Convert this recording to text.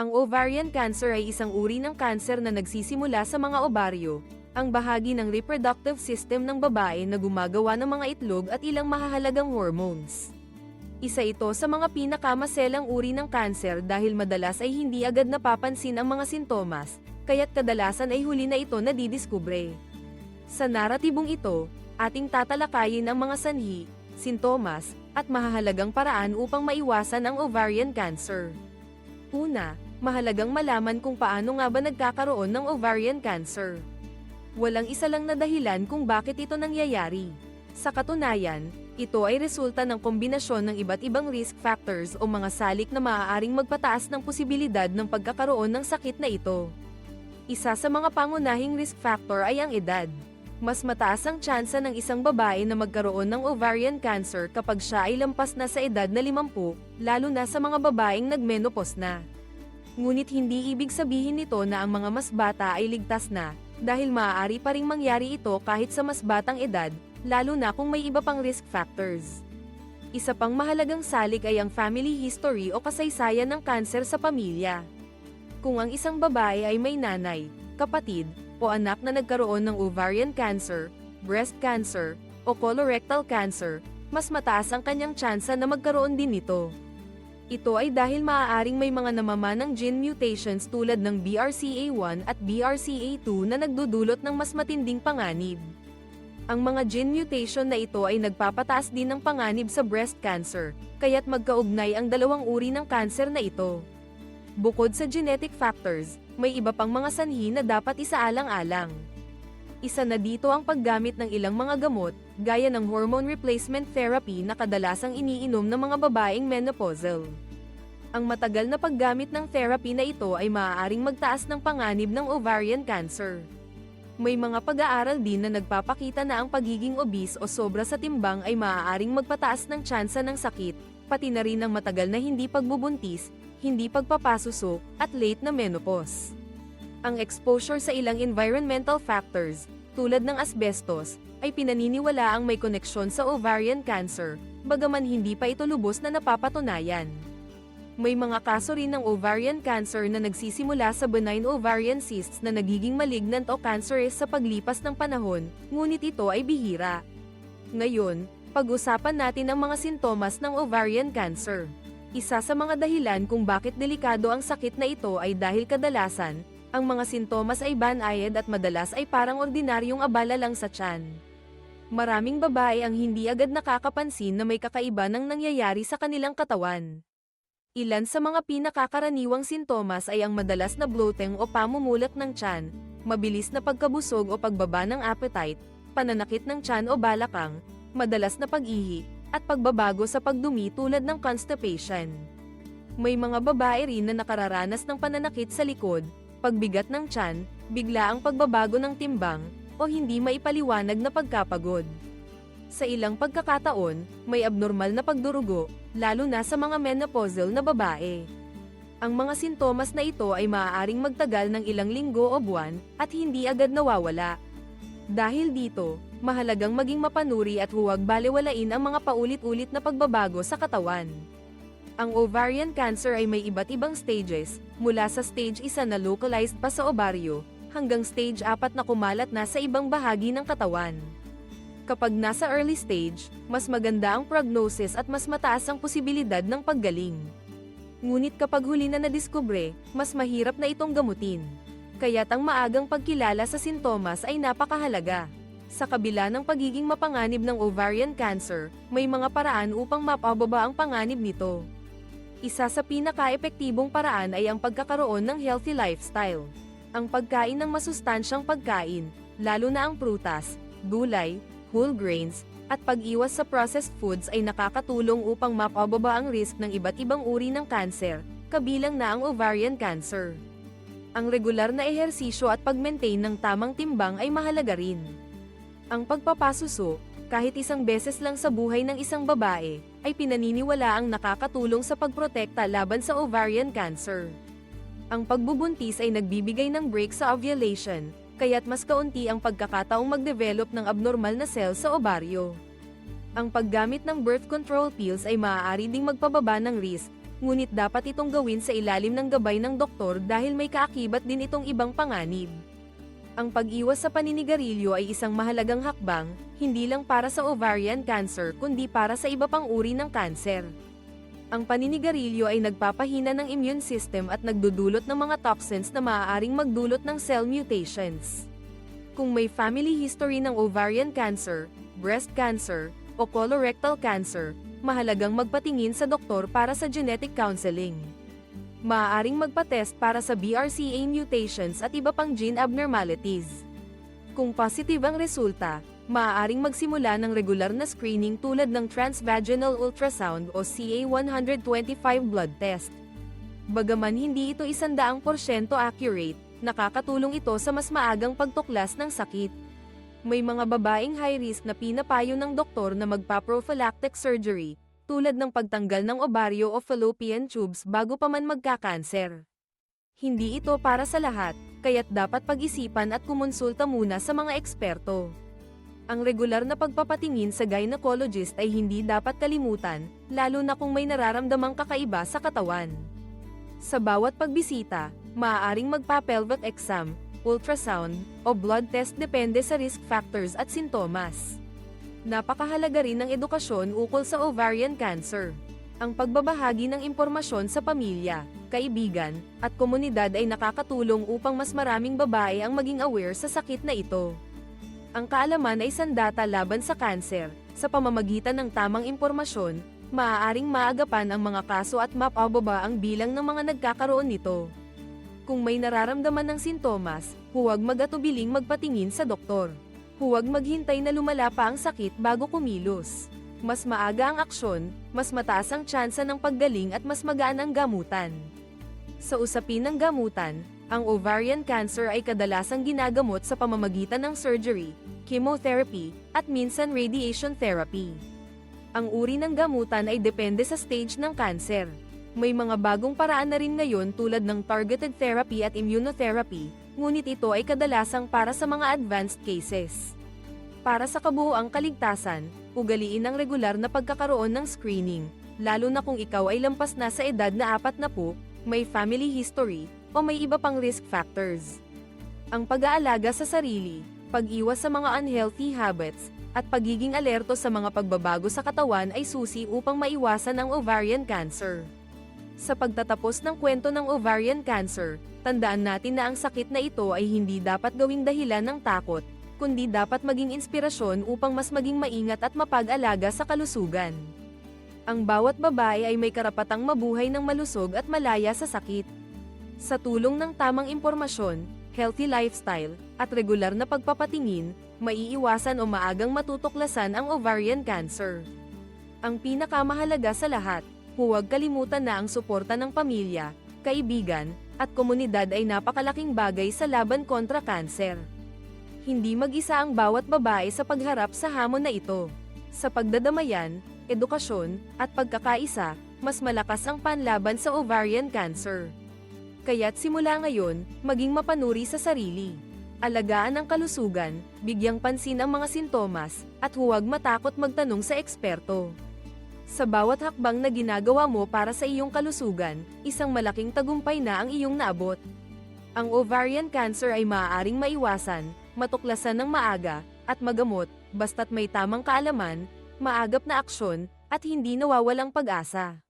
Ang ovarian cancer ay isang uri ng cancer na nagsisimula sa mga ovaryo, ang bahagi ng reproductive system ng babae na gumagawa ng mga itlog at ilang mahahalagang hormones. Isa ito sa mga pinakamaselang uri ng cancer dahil madalas ay hindi agad napapansin ang mga sintomas, kaya't kadalasan ay huli na ito nadidiskubre. Sa naratibong ito, ating tatalakayin ang mga sanhi, sintomas, at mahahalagang paraan upang maiwasan ang ovarian cancer. Una, mahalagang malaman kung paano nga ba nagkakaroon ng ovarian cancer. Walang isa lang na dahilan kung bakit ito nangyayari. Sa katunayan, ito ay resulta ng kombinasyon ng iba't ibang risk factors o mga salik na maaaring magpataas ng posibilidad ng pagkakaroon ng sakit na ito. Isa sa mga pangunahing risk factor ay ang edad. Mas mataas ang tsansa ng isang babae na magkaroon ng ovarian cancer kapag siya ay lampas na sa edad na 50, lalo na sa mga babaeng nagmenopause na. Ngunit hindi ibig sabihin nito na ang mga mas bata ay ligtas na, dahil maaari pa ring mangyari ito kahit sa mas batang edad, lalo na kung may iba pang risk factors. Isa pang mahalagang salik ay ang family history o kasaysayan ng kanser sa pamilya. Kung ang isang babae ay may nanay, kapatid, o anak na nagkaroon ng ovarian cancer, breast cancer, o colorectal cancer, mas mataas ang kanyang tsansa na magkaroon din nito. Ito ay dahil maaaring may mga namamanang gene mutations tulad ng BRCA1 at BRCA2 na nagdudulot ng mas matinding panganib. Ang mga gene mutation na ito ay nagpapataas din ng panganib sa breast cancer, kaya't magkaugnay ang dalawang uri ng cancer na ito. Bukod sa genetic factors, may iba pang mga sanhi na dapat isaalang-alang. Isa na dito ang paggamit ng ilang mga gamot, gaya ng hormone replacement therapy na kadalasang iniinom ng mga babaeng menopausal. Ang matagal na paggamit ng therapy na ito ay maaaring magtaas ng panganib ng ovarian cancer. May mga pag-aaral din na nagpapakita na ang pagiging obese o sobra sa timbang ay maaaring magpataas ng tsansa ng sakit, pati na rin ang matagal na hindi pagbubuntis, hindi pagpapasuso, at late na menopause. Ang exposure sa ilang environmental factors, tulad ng asbestos, ay pinaniniwala ang may koneksyon sa ovarian cancer, bagaman hindi pa ito lubos na napapatunayan. May mga kaso rin ng ovarian cancer na nagsisimula sa benign ovarian cysts na nagiging malignant o cancerous sa paglipas ng panahon, ngunit ito ay bihira. Ngayon, pag-usapan natin ang mga sintomas ng ovarian cancer. Isa sa mga dahilan kung bakit delikado ang sakit na ito ay dahil kadalasan, ang mga sintomas ay banayad at madalas ay parang ordinaryong abala lang sa tiyan. Maraming babae ang hindi agad nakakapansin na may kakaiba ng nangyayari sa kanilang katawan. Ilan sa mga pinakakaraniwang sintomas ay ang madalas na bloating o pamumulak ng tiyan, mabilis na pagkabusog o pagbaba ng appetite, pananakit ng tiyan o balakang, madalas na pag-ihi, at pagbabago sa pagdumi tulad ng constipation. May mga babae rin na nakararanas ng pananakit sa likod, pagbigat ng tiyan, bigla ang pagbabago ng timbang, o hindi maipaliwanag na pagkapagod. Sa ilang pagkakataon, may abnormal na pagdurugo, lalo na sa mga menopausal na babae. Ang mga sintomas na ito ay maaaring magtagal ng ilang linggo o buwan, at hindi agad nawawala. Dahil dito, mahalagang maging mapanuri at huwag baliwalain ang mga paulit-ulit na pagbabago sa katawan. Ang ovarian cancer ay may iba't ibang stages, mula sa stage 1 na localized pa sa ovaryo, hanggang stage 4 na kumalat na sa ibang bahagi ng katawan. Kapag nasa early stage, mas maganda ang prognosis at mas mataas ang posibilidad ng paggaling. Ngunit kapag huli na nadiskubre, mas mahirap na itong gamutin. Kaya't ang maagang pagkilala sa sintomas ay napakahalaga. Sa kabila ng pagiging mapanganib ng ovarian cancer, may mga paraan upang mapababa ang panganib nito. Isa sa pinaka-epektibong paraan ay ang pagkakaroon ng healthy lifestyle. Ang pagkain ng masustansyang pagkain, lalo na ang prutas, gulay, whole grains, at pag-iwas sa processed foods ay nakakatulong upang mapababa ang risk ng iba't ibang uri ng cancer, kabilang na ang ovarian cancer. Ang regular na ehersisyo at pag-maintain ng tamang timbang ay mahalaga rin. Ang pagpapasuso, kahit isang beses lang sa buhay ng isang babae, ay pinaniniwala ang nakakatulong sa pagprotekta laban sa ovarian cancer. Ang pagbubuntis ay nagbibigay ng break sa ovulation, kaya't mas kaunti ang pagkakataong mag-develop ng abnormal na cell sa ovaryo. Ang paggamit ng birth control pills ay maaari ding magpababa ng risk, ngunit dapat itong gawin sa ilalim ng gabay ng doktor dahil may kaakibat din itong ibang panganib. Ang pag-iwas sa paninigarilyo ay isang mahalagang hakbang, hindi lang para sa ovarian cancer kundi para sa iba pang uri ng kanser. Ang paninigarilyo ay nagpapahina ng immune system at nagdudulot ng mga toxins na maaaring magdulot ng cell mutations. Kung may family history ng ovarian cancer, breast cancer, o colorectal cancer, mahalagang magpatingin sa doktor para sa genetic counseling. Maaaring magpa-test para sa BRCA mutations at iba pang gene abnormalities. Kung positive ang resulta, maaaring magsimula ng regular na screening tulad ng transvaginal ultrasound o CA125 blood test. Bagaman hindi ito isandaang porsyento accurate, nakakatulong ito sa mas maagang pagtuklas ng sakit. May mga babaeng high risk na pinapayo ng doktor na magpa-prophylactic surgery, tulad ng pagtanggal ng ovaryo o fallopian tubes bago pa man magkakanser. Hindi ito para sa lahat, kaya't dapat pag-isipan at kumonsulta muna sa mga eksperto. Ang regular na pagpapatingin sa gynecologist ay hindi dapat kalimutan, lalo na kung may nararamdamang kakaiba sa katawan. Sa bawat pagbisita, maaaring magpa-pelvic exam, ultrasound, o blood test depende sa risk factors at sintomas. Napakahalaga rin ng edukasyon ukol sa ovarian cancer. Ang pagbabahagi ng impormasyon sa pamilya, kaibigan, at komunidad ay nakakatulong upang mas maraming babae ang maging aware sa sakit na ito. Ang kaalaman ay sandata laban sa kanser, sa pamamagitan ng tamang impormasyon, maaaring maagapan ang mga kaso at mapababa ang bilang ng mga nagkakaroon nito. Kung may nararamdaman ng sintomas, huwag mag-atubiling magpatingin sa doktor. Huwag maghintay na lumala pa ang sakit bago kumilos. Mas maaga ang aksyon, mas mataas ang tsansa ng paggaling at mas magaan ang gamutan. Sa usapin ng gamutan, ang ovarian cancer ay kadalasang ginagamot sa pamamagitan ng surgery, chemotherapy, at minsan radiation therapy. Ang uri ng gamutan ay depende sa stage ng cancer. May mga bagong paraan na rin ngayon tulad ng targeted therapy at immunotherapy, ngunit ito ay kadalasang para sa mga advanced cases. Para sa kabuuang kaligtasan, ugaliin ang regular na pagkakaroon ng screening, lalo na kung ikaw ay lampas na sa edad na apat na po, may family history, o may iba pang risk factors. Ang pag-aalaga sa sarili, pag-iwas sa mga unhealthy habits, at pagiging alerto sa mga pagbabago sa katawan ay susi upang maiwasan ang ovarian cancer. Sa pagtatapos ng kwento ng ovarian cancer, tandaan natin na ang sakit na ito ay hindi dapat gawing dahilan ng takot, kundi dapat maging inspirasyon upang mas maging maingat at mapag-alaga sa kalusugan. Ang bawat babae ay may karapatang mabuhay ng malusog at malaya sa sakit. Sa tulong ng tamang impormasyon, healthy lifestyle, at regular na pagpapatingin, maiiwasan o maagang matutuklasan ang ovarian cancer. Ang pinakamahalaga sa lahat, huwag kalimutan na ang suporta ng pamilya, kaibigan, at komunidad ay napakalaking bagay sa laban kontra kanser. Hindi mag-isa ang bawat babae sa pagharap sa hamon na ito. Sa pagdadamayan, edukasyon, at pagkakaisa, mas malakas ang panlaban sa ovarian cancer. Kaya't simula ngayon, maging mapanuri sa sarili. Alagaan ang kalusugan, bigyang pansin ang mga sintomas, at huwag matakot magtanong sa eksperto. Sa bawat hakbang na ginagawa mo para sa iyong kalusugan, isang malaking tagumpay na ang iyong naabot. Ang ovarian cancer ay maaaring maiwasan, matuklasan ng maaga, at magamot, basta't may tamang kaalaman, maagap na aksyon, at hindi nawawalang pag-asa.